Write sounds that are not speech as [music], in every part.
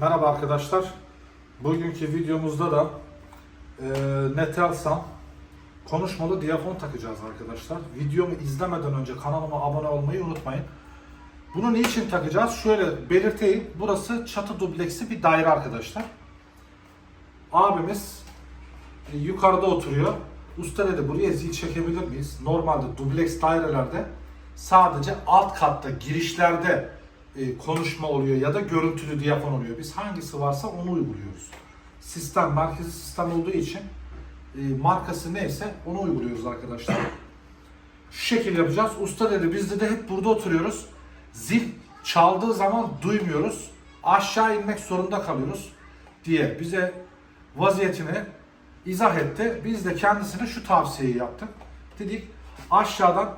Merhaba arkadaşlar. Bugünkü videomuzda da e, Netelsan konuşmalı diyafon takacağız arkadaşlar. Videomu izlemeden önce kanalıma abone olmayı unutmayın. Bunu niçin takacağız? Şöyle belirteyim. Burası çatı dubleksi bir daire arkadaşlar. Abimiz e, yukarıda oturuyor. Usta dedi buraya zil çekebilir miyiz? Normalde dubleks dairelerde sadece alt katta girişlerde konuşma oluyor ya da görüntülü diyafon oluyor. Biz hangisi varsa onu uyguluyoruz. Sistem, merkezi sistem olduğu için e, markası neyse onu uyguluyoruz arkadaşlar. Şu şekilde yapacağız. Usta dedi biz de hep burada oturuyoruz. Zil çaldığı zaman duymuyoruz. Aşağı inmek zorunda kalıyoruz diye bize vaziyetini izah etti. Biz de kendisine şu tavsiyeyi yaptık. Dedik aşağıdan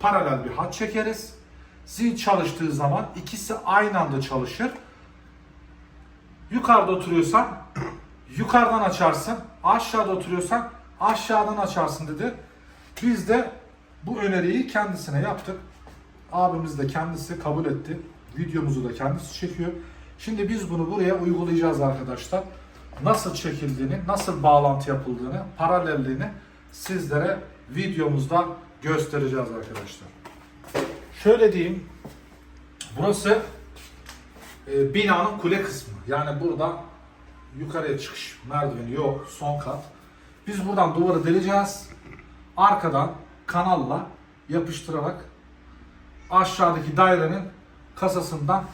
paralel bir hat çekeriz. Zil çalıştığı zaman ikisi aynı anda çalışır. Yukarıda oturuyorsan yukarıdan açarsın. Aşağıda oturuyorsan aşağıdan açarsın dedi. Biz de bu öneriyi kendisine yaptık. Abimiz de kendisi kabul etti. Videomuzu da kendisi çekiyor. Şimdi biz bunu buraya uygulayacağız arkadaşlar. Nasıl çekildiğini, nasıl bağlantı yapıldığını, paralelliğini sizlere videomuzda göstereceğiz arkadaşlar. Şöyle diyeyim. Burası e, binanın kule kısmı. Yani burada yukarıya çıkış merdiveni yok. Son kat. Biz buradan duvarı deleceğiz. Arkadan kanalla yapıştırarak aşağıdaki dairenin kasasından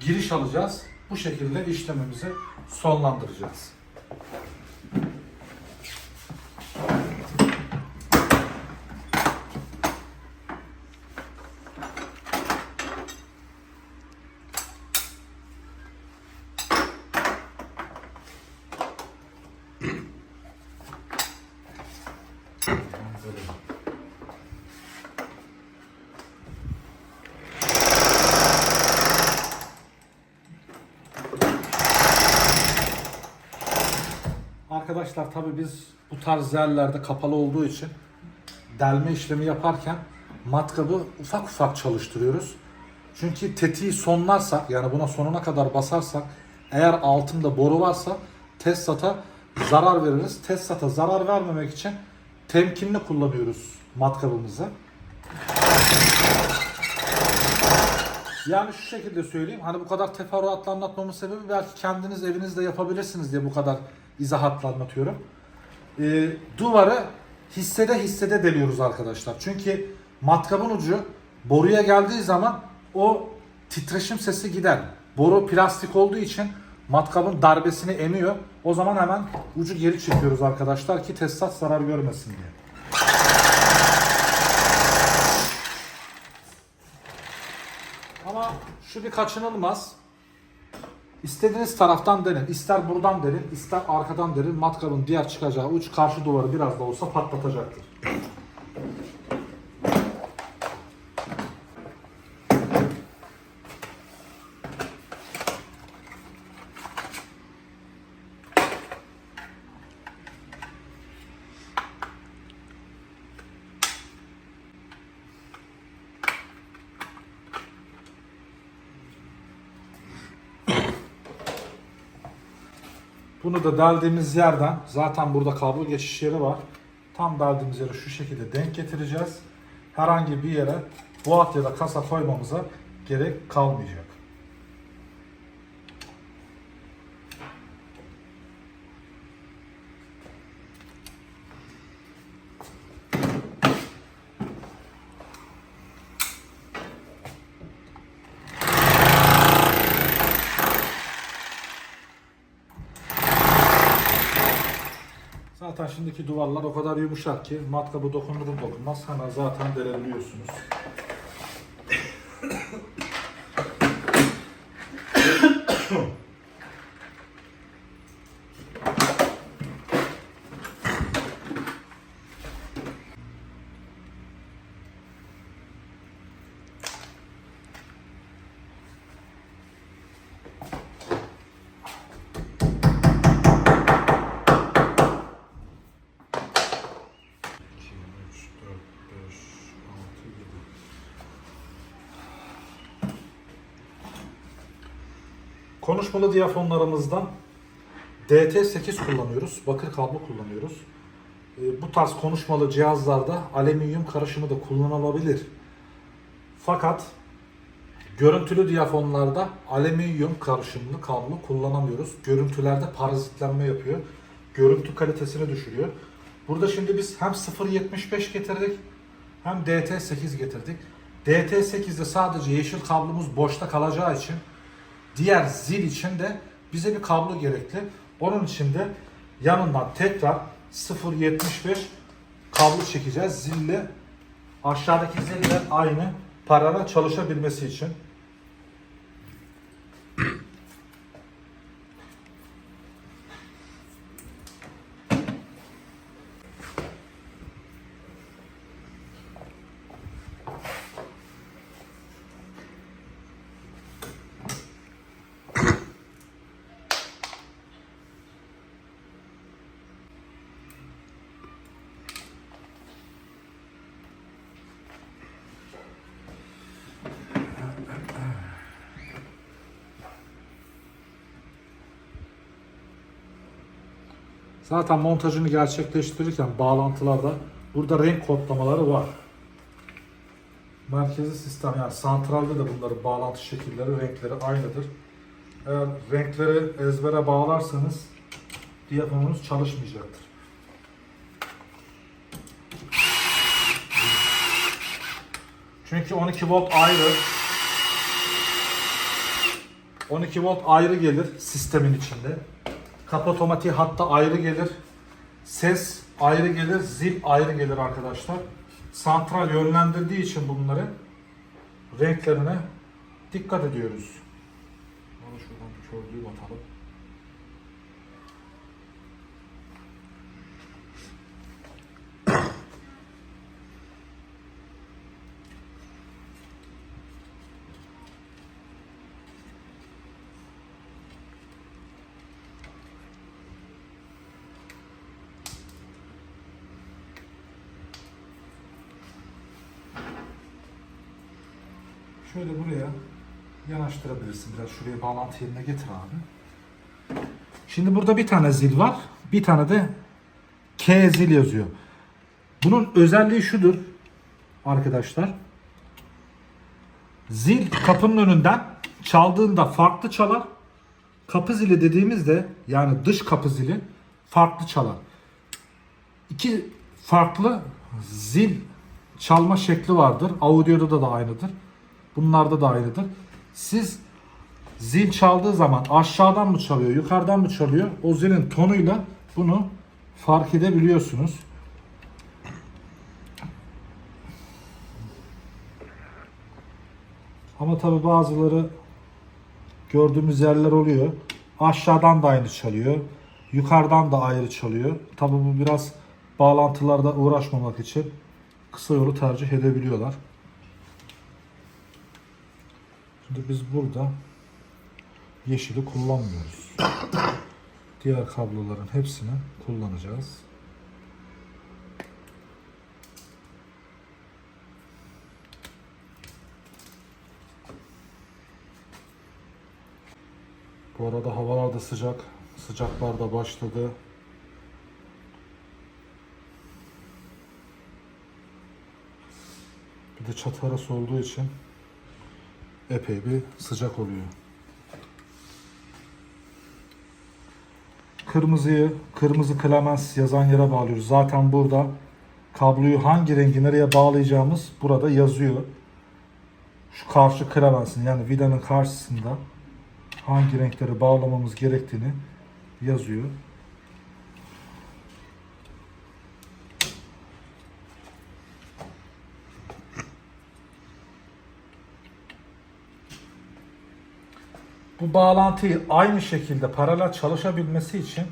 giriş alacağız. Bu şekilde işlemimizi sonlandıracağız. Arkadaşlar tabi biz bu tarz yerlerde kapalı olduğu için delme işlemi yaparken matkabı ufak ufak çalıştırıyoruz. Çünkü tetiği sonlarsak yani buna sonuna kadar basarsak eğer altında boru varsa tesisata zarar veririz. Tesisata zarar vermemek için temkinli kullanıyoruz matkabımızı. Yani şu şekilde söyleyeyim. Hani bu kadar teferruatla anlatmamın sebebi belki kendiniz evinizde yapabilirsiniz diye bu kadar izahatla anlatıyorum. Ee, duvarı hissede hissede deliyoruz arkadaşlar. Çünkü matkabın ucu boruya geldiği zaman o titreşim sesi gider. Boru plastik olduğu için matkabın darbesini emiyor. O zaman hemen ucu geri çekiyoruz arkadaşlar ki tesisat zarar görmesin diye. Ama şu bir kaçınılmaz. İstediğiniz taraftan denin. İster buradan denin, ister arkadan denin. Matkabın diğer çıkacağı uç karşı duvarı biraz da olsa patlatacaktır. Bunu da deldiğimiz yerden zaten burada kablo geçiş yeri var. Tam deldiğimiz yere şu şekilde denk getireceğiz. Herhangi bir yere boğat ya da kasa koymamıza gerek kalmayacak. Zaten şimdiki duvarlar o kadar yumuşak ki matkabı dokunur dokunmaz hemen zaten delebiliyorsunuz. Konuşmalı diyafonlarımızdan DT8 kullanıyoruz. Bakır kablo kullanıyoruz. Ee, bu tarz konuşmalı cihazlarda alüminyum karışımı da kullanılabilir. Fakat görüntülü diyafonlarda alüminyum karışımlı kablo kullanamıyoruz. Görüntülerde parazitlenme yapıyor. Görüntü kalitesini düşürüyor. Burada şimdi biz hem 0.75 getirdik hem DT8 getirdik. DT8'de sadece yeşil kablomuz boşta kalacağı için diğer zil için de bize bir kablo gerekli. Onun için de yanından tekrar 0.75 kablo çekeceğiz. Zille aşağıdaki ziller aynı paralel çalışabilmesi için. Zaten montajını gerçekleştirirken bağlantılarda burada renk kodlamaları var. Merkezi sistem yani santralde de bunların bağlantı şekilleri, renkleri aynıdır. Eğer renkleri ezbere bağlarsanız diyafonunuz çalışmayacaktır. Çünkü 12 volt ayrı. 12 volt ayrı gelir sistemin içinde. Kapı otomatiği hatta ayrı gelir. Ses ayrı gelir, zil ayrı gelir arkadaşlar. Santral yönlendirdiği için bunları renklerine dikkat ediyoruz. Bana şuradan bir körlüğü batalım. Şöyle buraya yanaştırabilirsin. Biraz şuraya bağlantı yerine getir abi. Şimdi burada bir tane zil var. Bir tane de K zil yazıyor. Bunun özelliği şudur arkadaşlar. Zil kapının önünden çaldığında farklı çalar. Kapı zili dediğimizde yani dış kapı zili farklı çalar. İki farklı zil çalma şekli vardır. Audio'da da aynıdır. Bunlarda da aynıdır. Siz zil çaldığı zaman aşağıdan mı çalıyor, yukarıdan mı çalıyor? O zilin tonuyla bunu fark edebiliyorsunuz. Ama tabi bazıları gördüğümüz yerler oluyor. Aşağıdan da aynı çalıyor. Yukarıdan da ayrı çalıyor. Tabi bu biraz bağlantılarda uğraşmamak için kısa yolu tercih edebiliyorlar. Şimdi biz burada yeşili kullanmıyoruz. [coughs] Diğer kabloların hepsini kullanacağız. Bu arada havalar da sıcak. Sıcaklar da başladı. Bir de çatı arası olduğu için epey bir sıcak oluyor. Kırmızıyı, kırmızı klemens yazan yere bağlıyoruz. Zaten burada kabloyu hangi rengi nereye bağlayacağımız burada yazıyor. Şu karşı klemensin yani vidanın karşısında hangi renkleri bağlamamız gerektiğini yazıyor. Bu bağlantıyı aynı şekilde paralel çalışabilmesi için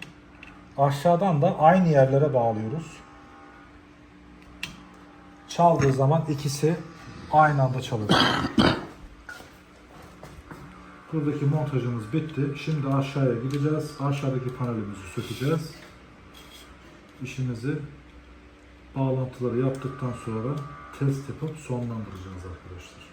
aşağıdan da aynı yerlere bağlıyoruz. Çaldığı zaman ikisi aynı anda çalacak. Buradaki montajımız bitti. Şimdi aşağıya gideceğiz. Aşağıdaki panelimizi sökeceğiz. İşimizi bağlantıları yaptıktan sonra test yapıp sonlandıracağız arkadaşlar.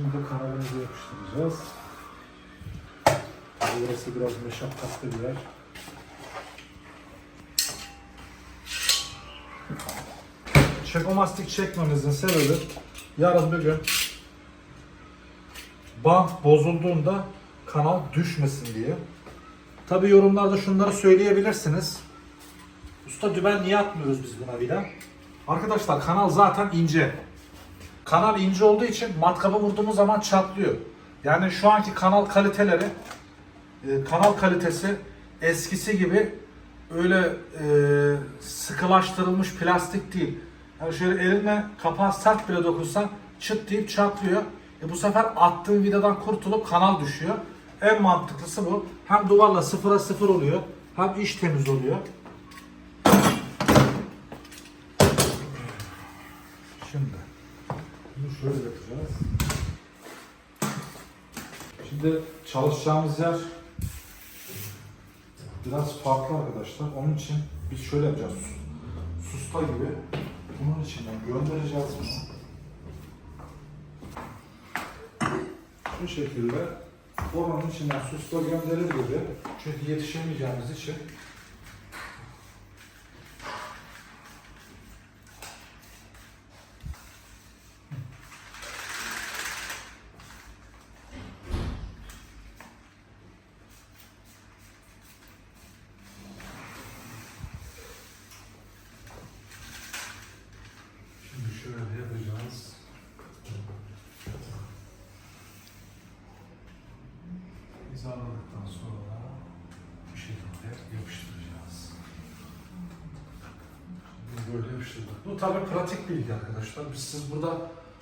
Şimdi kanalımızı yapıştıracağız. Burası biraz meşakkatli bir yer. Çekomastik çekmemizin sebebi yarın bir gün bant bozulduğunda kanal düşmesin diye. Tabi yorumlarda şunları söyleyebilirsiniz. Usta düben niye atmıyoruz biz buna vida? Arkadaşlar kanal zaten ince. Kanal ince olduğu için matkabı vurduğumuz zaman çatlıyor. Yani şu anki kanal kaliteleri, e, kanal kalitesi eskisi gibi öyle e, sıkılaştırılmış plastik değil. Yani şöyle elinle kapağı sert bile dokunsan çıt deyip çatlıyor. E bu sefer attığın vidadan kurtulup kanal düşüyor. En mantıklısı bu. Hem duvarla sıfıra sıfır oluyor. Hem iş temiz oluyor. Şimdi bunu şöyle yapacağız. Şimdi çalışacağımız yer biraz farklı arkadaşlar. Onun için biz şöyle yapacağız. Susta gibi bunun içinden göndereceğiz bunu. Bu şekilde oranın içinden susta gönderir gibi. Çünkü yetişemeyeceğimiz için Şimdi şöyle yapacağız. Hizaladıktan sonra bu şekilde yapıştıracağız. Şimdi böyle yapıştırdık. Bu tabii pratik bilgi arkadaşlar. Biz siz burada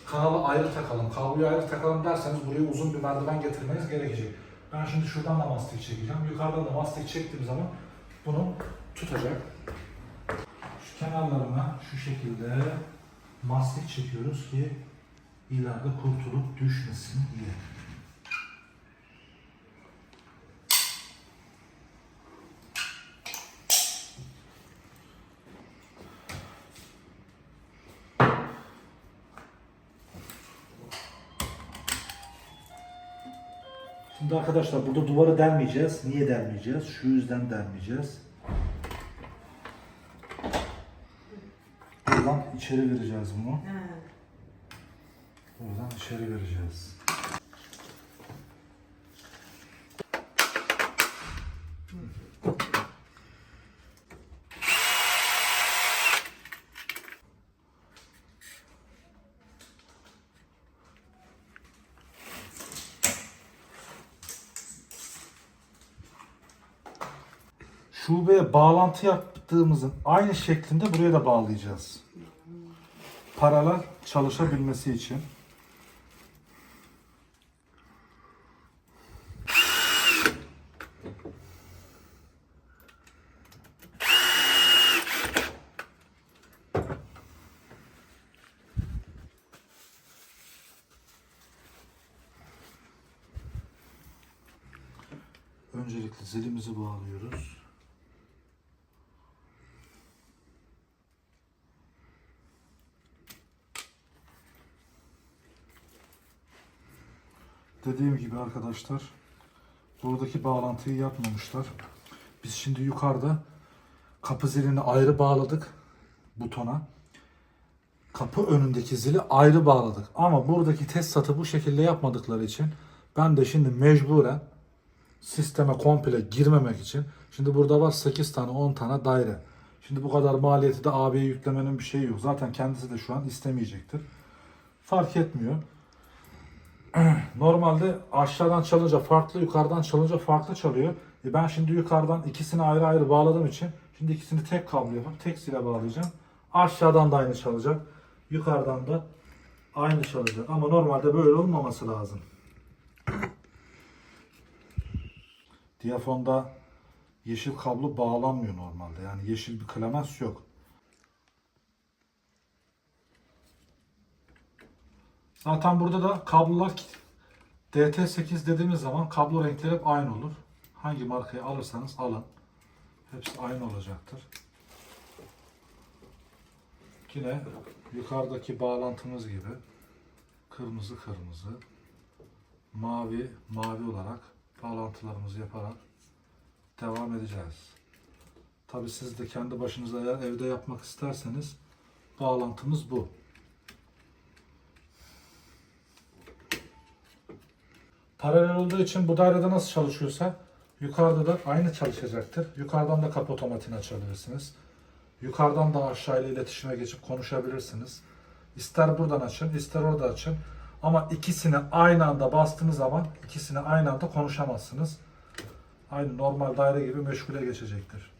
kanalı ayrı takalım, kabloyu ayrı takalım derseniz buraya uzun bir merdiven getirmeniz gerekecek. Ben şimdi şuradan da mastik çekeceğim. Yukarıdan da mastik çektiğim zaman bunu tutacak. Şu kenarlarına şu şekilde mastik çekiyoruz ki ileride kurtulup düşmesin diye. Arkadaşlar burada duvarı delmeyeceğiz. Niye delmeyeceğiz? Şu yüzden delmeyeceğiz. Buradan içeri vereceğiz bunu. Buradan içeri vereceğiz. Bağlantı yaptığımızın aynı şeklinde buraya da bağlayacağız. Paralel çalışabilmesi için. Dediğim gibi arkadaşlar buradaki bağlantıyı yapmamışlar. Biz şimdi yukarıda kapı zilini ayrı bağladık butona. Kapı önündeki zili ayrı bağladık. Ama buradaki tesisatı bu şekilde yapmadıkları için ben de şimdi mecburen sisteme komple girmemek için şimdi burada var 8 tane 10 tane daire. Şimdi bu kadar maliyeti de abiye yüklemenin bir şeyi yok. Zaten kendisi de şu an istemeyecektir. Fark etmiyor. [clears throat] Normalde aşağıdan çalınca farklı, yukarıdan çalınca farklı çalıyor. E ben şimdi yukarıdan ikisini ayrı ayrı bağladığım için şimdi ikisini tek kablo yapıp tek zile bağlayacağım. Aşağıdan da aynı çalacak. Yukarıdan da aynı çalacak. Ama normalde böyle olmaması lazım. [clears throat] Diyafonda yeşil kablo bağlanmıyor normalde. Yani yeşil bir klemens yok. Zaten burada da kablolar DT8 dediğimiz zaman kablo renkleri hep aynı olur. Hangi markayı alırsanız alın. Hepsi aynı olacaktır. Yine yukarıdaki bağlantımız gibi kırmızı kırmızı mavi mavi olarak bağlantılarımızı yaparak devam edeceğiz. Tabi siz de kendi başınıza eğer evde yapmak isterseniz bağlantımız bu. Paralel olduğu için bu dairede nasıl çalışıyorsa yukarıda da aynı çalışacaktır. Yukarıdan da kapı otomatik açabilirsiniz. Yukarıdan da aşağıyla iletişime geçip konuşabilirsiniz. İster buradan açın, ister orada açın. Ama ikisini aynı anda bastığınız zaman ikisini aynı anda konuşamazsınız. Aynı normal daire gibi meşgule geçecektir.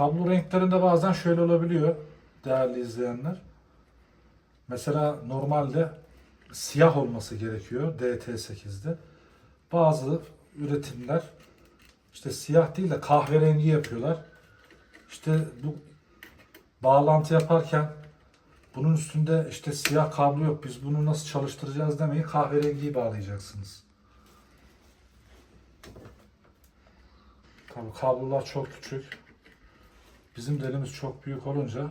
Kablo renklerinde bazen şöyle olabiliyor değerli izleyenler. Mesela normalde siyah olması gerekiyor DT8'de. Bazı üretimler işte siyah değil de kahverengi yapıyorlar. İşte bu bağlantı yaparken bunun üstünde işte siyah kablo yok biz bunu nasıl çalıştıracağız demeyi kahverengiyi bağlayacaksınız. Tabii kablolar çok küçük. Bizim de elimiz çok büyük olunca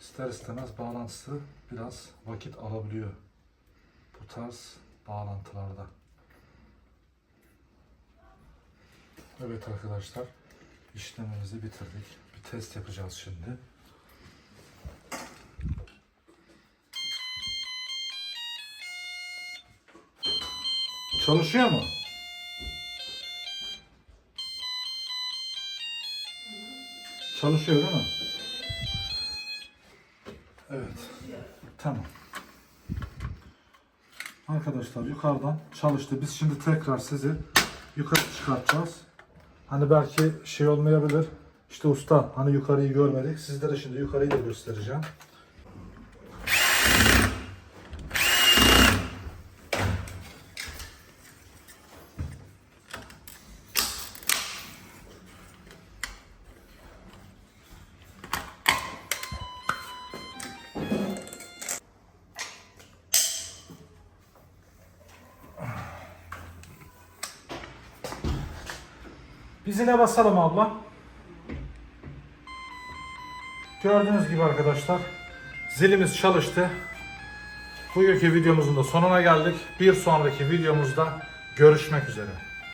ister istemez bağlantısı biraz vakit alabiliyor. Bu tarz bağlantılarda. Evet arkadaşlar işlemimizi bitirdik. Bir test yapacağız şimdi. Çalışıyor mu? Çalışıyor değil mi? Evet. Tamam. Arkadaşlar yukarıdan çalıştı. Biz şimdi tekrar sizi yukarı çıkartacağız. Hani belki şey olmayabilir. İşte usta hani yukarıyı görmedik. Sizlere şimdi yukarıyı da göstereceğim. Biz basalım abla. Gördüğünüz gibi arkadaşlar zilimiz çalıştı. Bugünkü videomuzun da sonuna geldik. Bir sonraki videomuzda görüşmek üzere.